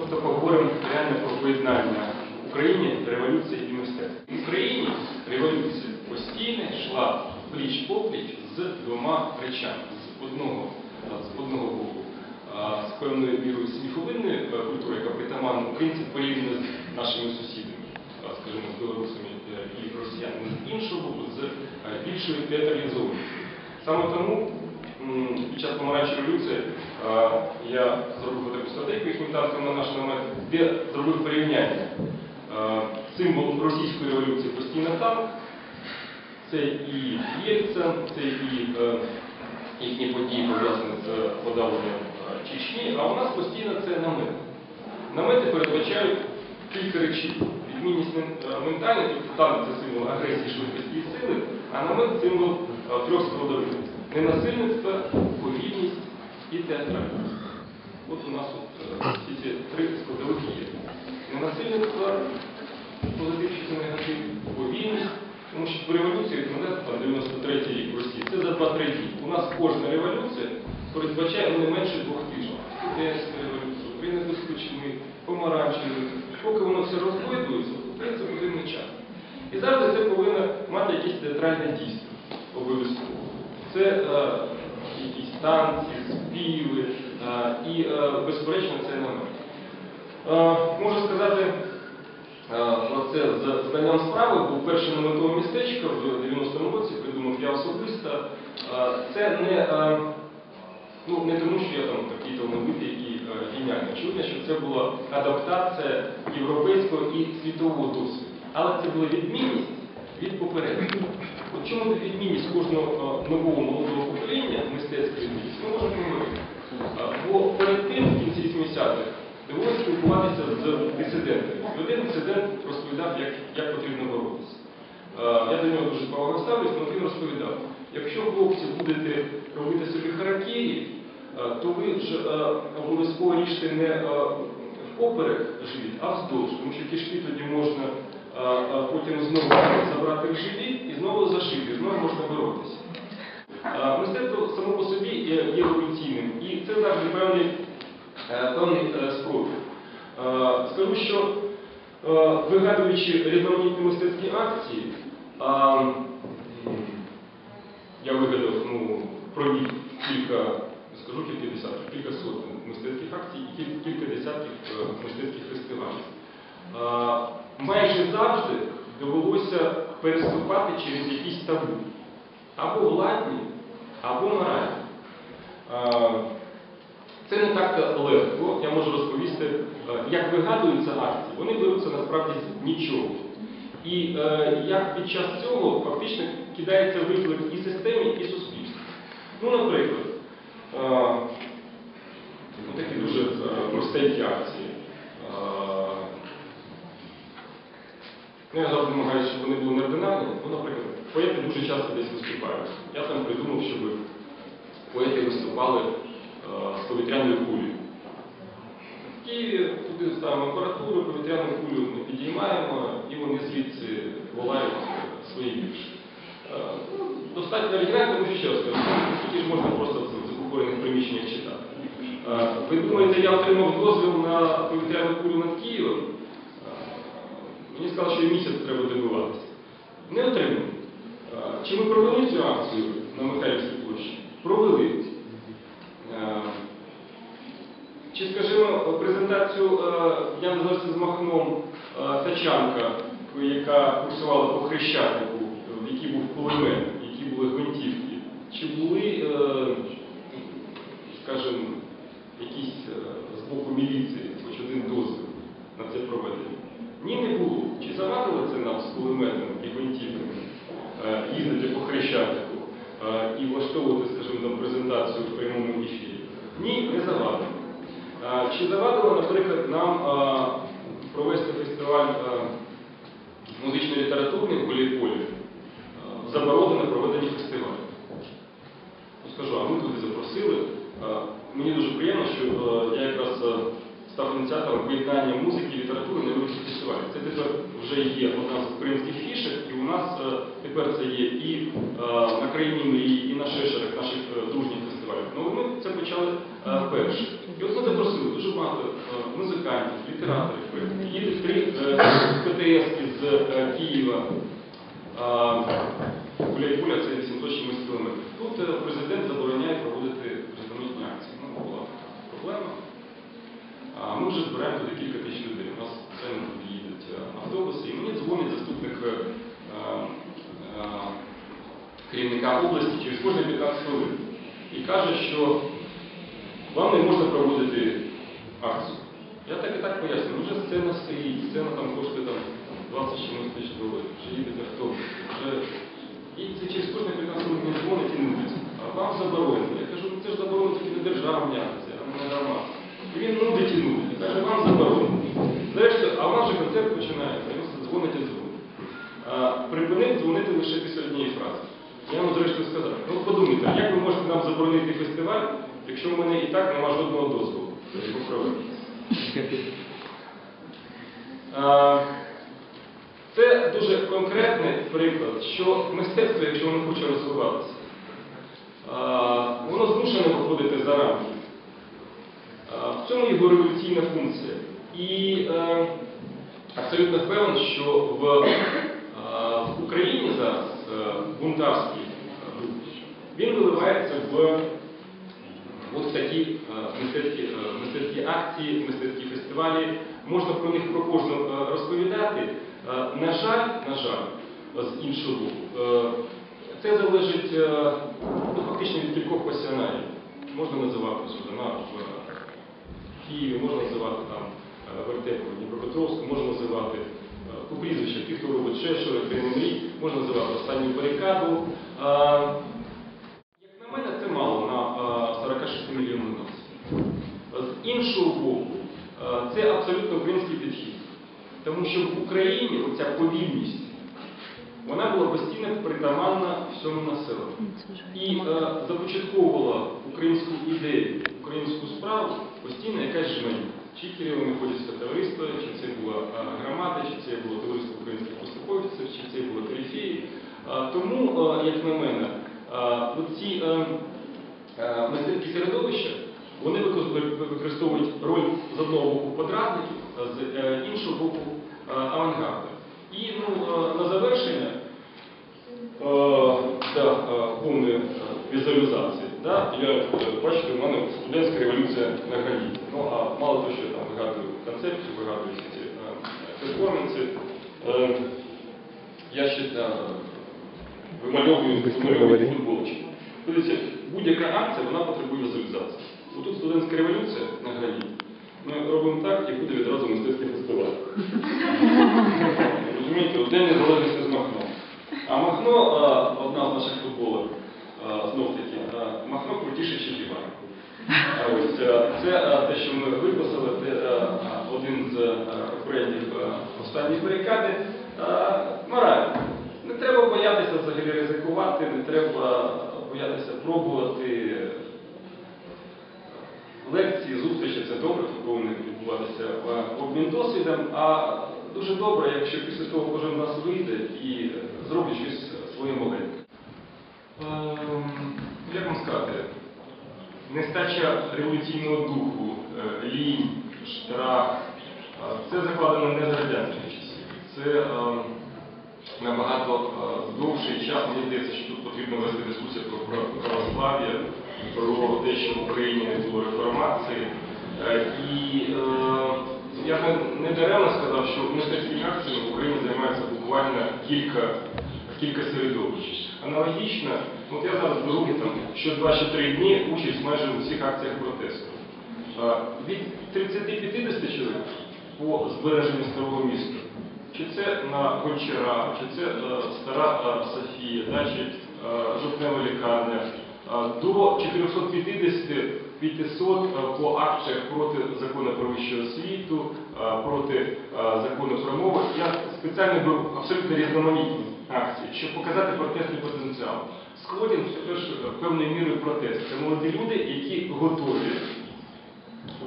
Тобто поговоримо реально про поєднання в Україні революції і мистецтва. В Україні революція постійно йшла пліч попліч з двома речами. З одного, з одного боку, з певною мірою сміховинної е, культури, яка притаманна українцям порівняно з нашими сусідами, скажімо, з білорусами е, і росіянами, з іншого боку, з е, більшою театралізованістю. Саме тому під час помаранчевої революції я зробив таку їхнім танком на наш намет, де зробив порівняння. Символ російської революції постійно танк, це і Єльцин, це і е, їхні події пов'язані з подавленням Чечні, а у нас постійно це намети. Намети передбачають кілька речей. Відмінність е, ментальна, тобто танк це символ агресії, швидкості і сили, а намет символ е, трьох складових. Ненасильництво, повільність і театральність. От у нас от, е, всі ці три складових є. Ненасильництво, позитив чи це негатив, повільність, тому що по революції, там 93 рік в Росії, це за 2-3 дні. У нас кожна революція передбачає не менше двох тижнів. Студентська революція, Україна без ключми, помаранчеві. Поки воно все розгойдується, то це потрібний час. І завжди це повинно мати якесь театральне дійство обов'язково. Це е, якісь танці, співи е, і, е, безперечно, це намет. Е, можу сказати, е, про це з знанням справи, був перше наметове містечко в 90-му році, придумав я особисто. Е, Це не, е, ну, не тому, що я там такий талановитий Очевидно, що це була адаптація європейського і світового досвіду. Але це була відмінність від попереднього. От чому відмінність кожного е, нового молодого покоління мистецької відмінність, ми можемо говорити. Е, Бо перед тим, в кінці 80-х, довелося спілкуватися з дисидентами. Один дисидент розповідав, як, як потрібно боротися. Е, Я до нього дуже повага ставлюсь, але він розповідав, якщо хлопці будете робити собі харакірі, то ви ж е, обов'язково ріжте не е, впоперек живіт, а вздовж, тому що кишки тоді можна е, е, потім знову забрати в живіт і знову зашити, знову можна боротися. Е, Мистецтво само по собі є еволюційним, і це завжди певний, е, певний е, спротив. Е, Скажу, що е, вигадуючи різноманітні мистецькі акції, я вигадав, ну, провів кілька, скажу кілька десятків, кілька сотень мистецьких акцій і кілька десятків е, мистецьких фестивалів. Майже завжди довелося переступати через якісь табу. Або владні, або моральні. Це не так легко. Я можу розповісти, е, як вигадуються акції. Вони беруться насправді з нічого. І е, як під час цього фактично кидається виклик і системі, і суспільству. Ну, наприклад, е, такі дуже е, простенькі акції. Е, Ну, я завжди намагаюся, щоб вони були неординарні. Ну, наприклад, поети дуже часто десь виступають. Я там придумав, щоб поети виступали е, з повітряною кулею. Києві туди ставимо апаратуру, повітряну кулю ми підіймаємо, і вони звідси волають е, свої вірші. Е, ну, Достатньо оригінально, тому що ще раз кажу, можна просто в закупорених приміщеннях читати. Ви думаєте, я отримав дозвіл на повітряну кулю над Києвом? Мені сказали, що місяць треба добиватися. Не отримав. Чи ми провели цю акцію на Михайлівській площі? Провели. Чи, скажімо, презентацію я називався з Махном Тачанка, яка курсувала по Хрещатику, в якій був кулемет, які були гвинтівки. Чи були, е, скажімо, якісь е, з боку міліції, хоч один дозвіл на це проведення? Ні, не було. Чи завадило це нам з кулеметом і гвинтівками е, їздити по Хрещатику е, і влаштовувати, скажімо, там презентацію в прямому ефірі? Ні, не завадило. Чи завадило, наприклад, нам провести фестиваль музично-літературний в Поліполі? Е, Заборонено проведення фестивалю. Ну, скажу, а ми туди запросили. Е, Мені дуже приємно, що е, я якраз е, став ініціатором поєднання музики літератури на великих фестивалях. Це тепер вже є одна з українських фішек, і у нас тепер це є і на країні мрії, і на шешерах наших дружніх фестивалів. Ну ми це почали перше. І от ми запросили дуже багато музикантів, літераторів. Їдуть три ПТС з Києва. Гуляй-Гуля це 880 кілометрів. Тут е, президент забороняє проводити різноманітні акції. Ну, була така проблема. Ми вже збираємо туди кілька тисяч людей. У нас спеціально туди їдуть е, автобуси. І мені дзвонить заступник е, е, керівника області через кожні 15 хвилин. І каже, що вам не можна проводити акцію. Я так і так пояснюю, вже сцена стоїть, сцена там коштує там 20 чимось тисяч доларів, вже їде автобус, вже і це через кожні 15 хвилин дзвонить і нудить. А вам заборонено. Я кажу, ну це ж заборонено тільки не а не. І він нудить і нудить. Каже, вам заборонено. Зрештою, а в нас же концерт починається, він дзвонить і дзвонить. Припинив дзвонити лише після однієї фрази. Я йому зрештою сказав, ну подумайте, як ви можете нам заборонити фестиваль, якщо в мене і так немає жодного дозволу Це дуже конкретний приклад, що мистецтво, якщо воно хоче розвиватися, воно змушене виходити за рамки. В цьому його революційна функція. І е, абсолютно впевнений, що в, е, в Україні зараз е, бунтарський рух, він виливається в от такі е, мистецькі, е, мистецькі акції, мистецькі фестивалі. Можна про них про кожну е, розповідати. Е, На жаль, на жаль, з іншого е, це залежить е, ну, фактично від кількох пасіонарів. Можна називати Судана в Києві, можна називати там е, Вертепу, Дніпропетровську, можна називати е, по прізвищах, ті, хто робить Шешура, Кремлі, можна називати останню барикаду. Е, Як на мене, це мало на е, 46 мільйонів нас. З іншого боку, це абсолютно український підхід. Тому що в Україні оця повільність, вона була постійно притаманна всьому населенню. І е, започатковувала українську ідею, українську справу постійно якась жмені. Чи Кирило-Мефодівське товариство, чи це була е, громада, чи це було товариство українських поступовців, чи це було перифії. Е, тому, е, як на мене, е, ці е, е, мистецькі середовища вони використовують роль з одного боку подразників, з іншого боку авангарду. І ну, е, на завершення е, да, е, повної е, візуалізації. Да, я е, бачите, у мене студентська революція на граніті. Ну а мало того, що я там вигадую концепцію, вигадую всі ці е, перформанси. Е, я ще вимальовую вимальовую футболочки. Дивіться, будь-яка акція вона потребує візуалізації. Отут студентська революція на граніті. Ми робимо так, і буде відразу мистецький фестиваль. Розумієте, День незалежності з Махно. А Махно, одна з наших футболок, е, знов таки, е, Махно крутіше, ніж Іван. А ось е, це е, те, що ми виписали, е, один з е, брендів е, останньої барикади. Мораль. Не треба боятися взагалі ризикувати, не треба боятися пробувати. Лекції, зустрічі це добре, тут повинен відбуватися обмін досвідом. А дуже добре, якщо після того кожен з нас вийде і зробить щось своє маленьке. Ем, Як вам сказати, нестача революційного духу, лінь, страх, е, це закладено не за радянських часів. Це ем, набагато е, довший час. Мені здається, що тут потрібно вести дискусію про православ'я, про те, що в Україні не було реформації. Е, І е, я не- не даремно сказав, що мистецькими акціями в Україні займається буквально кілька, кілька середовищ. Аналогічно, от я зараз беру що 2-3 дні участь майже у всіх акціях протесту. Від 30-50 чоловік по збереженню старого міста. Чи це на Гончара, чи це е, стара е, Софія, да, чи е, жовтнева лікарня, до 450 500 е, по акціях проти закону про вищу освіту, проти закону про мову. Я спеціально беру абсолютно різноманітні акції, щоб показати протестний потенціал. Склодін все теж е, певною мірою протест. Це молоді люди, які готові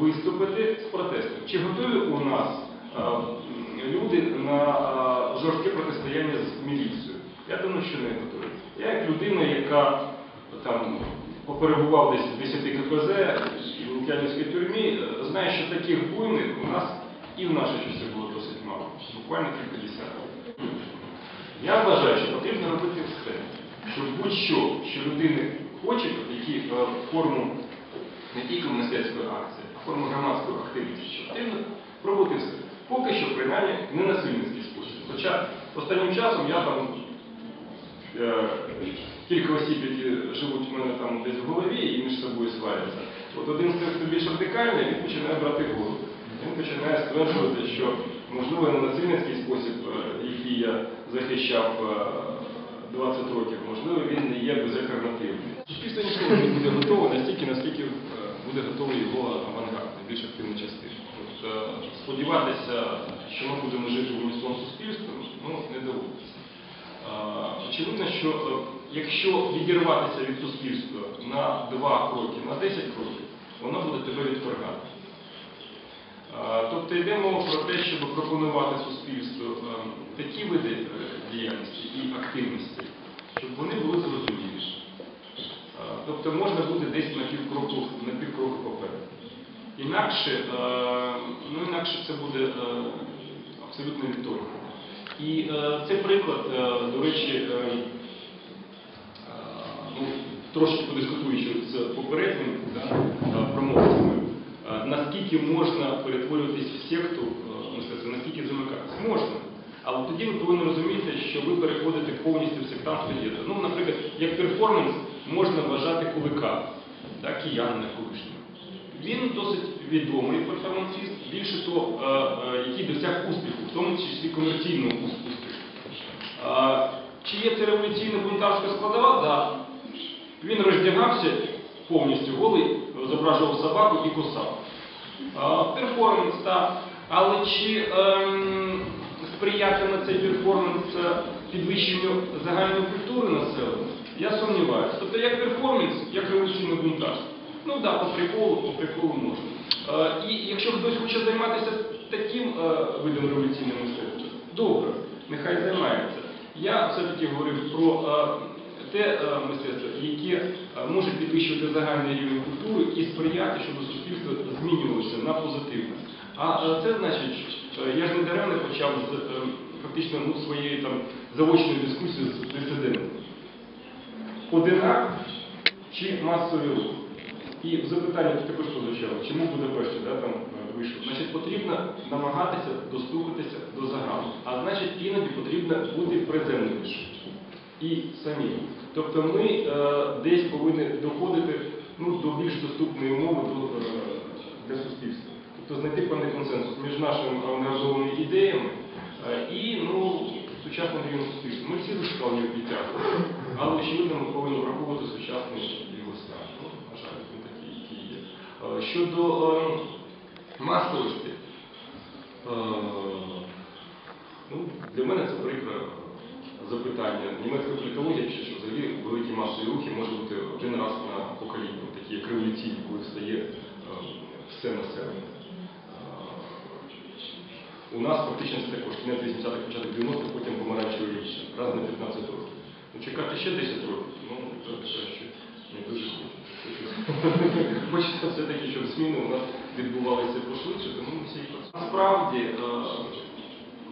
виступити з протестом. Чи готові у нас е, люди на е, жорстке протистояння з міліцією? Я думаю, що не готові. Я як людина, яка там поперебував десь в 10 КПЗ в Лук'янівській тюрмі, е, знаю, що таких буйних у нас і в наші часи було досить мало, буквально кілька десятків. Я вважаю, що потрібно робити все, щоб будь-що, що людини хоче, які форму не тільки мистецької акції, а форму громадської активності, що пробувати все. Поки що, принаймні, не насильницький спосіб. Хоча останнім часом я там е, кілька осіб, які живуть в мене там десь в голові і між собою сваряться. От один з тих, хто більш радикальний, він починає брати голову. Він починає стверджувати, що можливо не насильницький спосіб, е, який я захищав е, 20 років, можливо, він не є безальтернативний. Суспільство ніколи не буде готове настільки, наскільки е, буде готовий його авангард, найбільш активна частина. От, е, сподіватися, що ми будемо жити в унісон суспільством, ну, не доводиться. Е, Очевидно, що е, якщо відірватися від суспільства на 2 кроки, на 10 кроків, воно буде тебе відторгати. Е, Тобто йде мова про те, щоб пропонувати суспільству е, такі види діяльності і активності, щоб вони були Тобто можна буде десь на півкроку, на півкроку попереду. Інакше, е, ну, інакше це буде е, абсолютно відторгнення. І е, це приклад, до речі, ну, трошки подискутуючи з попереднім да, промовцями, наскільки можна перетворюватись в секту наскільки замикатись? Можна. Але тоді ви повинні розуміти, що ви переходите повністю в сектантство дієту. Ну, наприклад, як перформанс можна вважати кулика, да, киянина колишнього. Він досить відомий перформансист, більше того, е, е, який досяг успіху, в тому числі комерційного успіху. Чи є це революційна бунтарська складова? Так. Він роздягався повністю голий, зображував собаку і кусав. Е, Перформанс, так. Але чи ем, сприятиме цей перформанс е, підвищенню загальної культури населення? Я сумніваюся. Тобто як перформанс, як революційне бунтарство. Ну так, да, по приколу, по приколу можна. Е, і якщо хтось хоче займатися таким е, видом революційного мистецтва, добре, нехай займається. Я все-таки говорив про е, те е, мистецтво, яке е, може підвищувати загальний рівень культури і сприяти, щоб суспільство змінювалося на позитивне. А е, це значить, е, я ж не даремно почав з е, фактично ну, своєї там заочної дискусії з дисидентами. Один чи масовий рух? І тут також прозвучало, чому Будапешті да, там е, вийшов? Значить, потрібно намагатися достукатися до загалу. А значить, іноді потрібно бути приземленішим. І самі. Тобто ми е, десь повинні доходити ну, до більш доступної умови до, е, для суспільства. Тобто знайти певний консенсус між нашими авангардовими ідеями е, і ну, сучасним рівнем. Ми всі зацікавлені в підтягуванні, але очевидно ми повинні враховувати сучасний його. Ну, на жаль, він такий, який є. Е, Щодо е, масовості, е, ну, для мене це прикре запитання. Німецька політологія пише, що взагалі великі масові рухи можуть бути один раз на покоління, такі як революційні, коли встає е, все населення. У нас фактично це також кінець 80-х, початок 90-х, потім помаранчеве річчя, раз на 15 років. Ну, чекати ще 10 років, ну, це краще не дуже хочеться. Все-таки, щоб зміни у нас відбувалися пошвидше, тому ми всі працюємо. Насправді, е,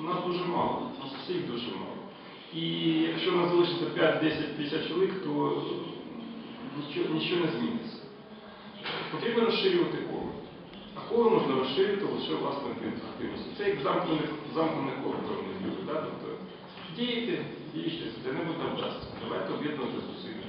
нас дуже мало, нас всіх дуже мало. І якщо нас залишиться 5, 10, 50 чоловік, то нічого, нічого не зміниться. Потрібно розширювати коло. А коло можна розширити лише власною активністю. Це як замкнене, замкнене коло певної люди. Да? Тобто діяти, діяти, де-небудь нам вдасться. Давайте об'єднувати зусилля.